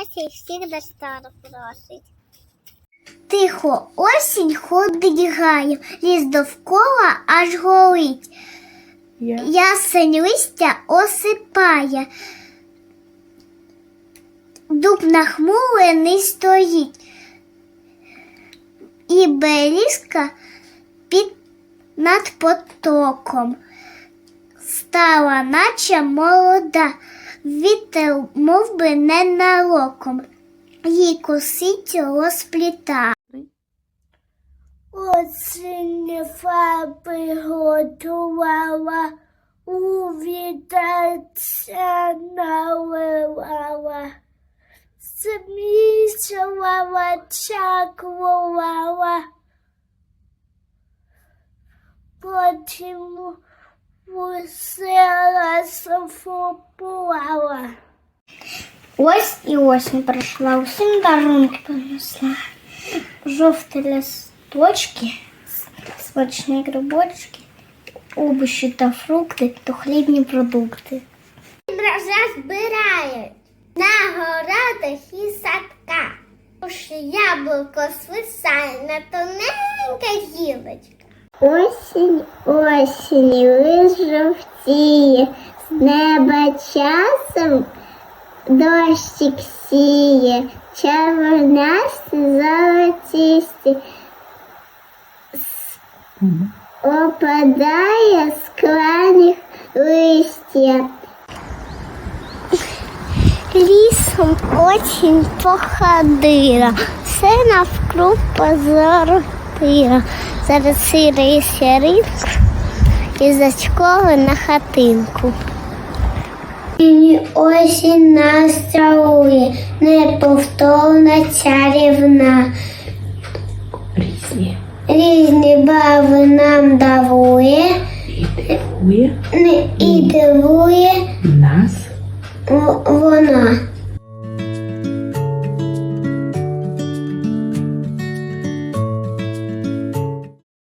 осінь всіх до стару просить. Тихо осінь ходить гаю, ліс довкола аж горить. Я. Ясень листя осипає. Дуб нахмурений стоїть. І берізка під над потоком. Стала, наче молода, вітер мов би, ненароком. Їй косицю розпліта. Осінь фарби готувала, у вітерця наливала. Змішувала, чаклувала. Потім висила софопувала. Ось і осінь прийшла, усім дарунки принесла. Жовті листочки, смачні грибочки, овочі та фрукти, то хлібні продукти. Врожа збирають на городах і садках. Яблуко свисає на тоненька гілочка. Осінь, осінь, лиш жовтіє, з неба часом дощик сіє, червонасті золотісті, опадає з кланих листя. Лісом очень походила, все навкруг позоротила. Зараз сірий сіринку і зачкова на хатинку. І осінь нас цілує, неповторна чарівна. Різні. Різні барви нам дарує, І дивує і дивує нас вона.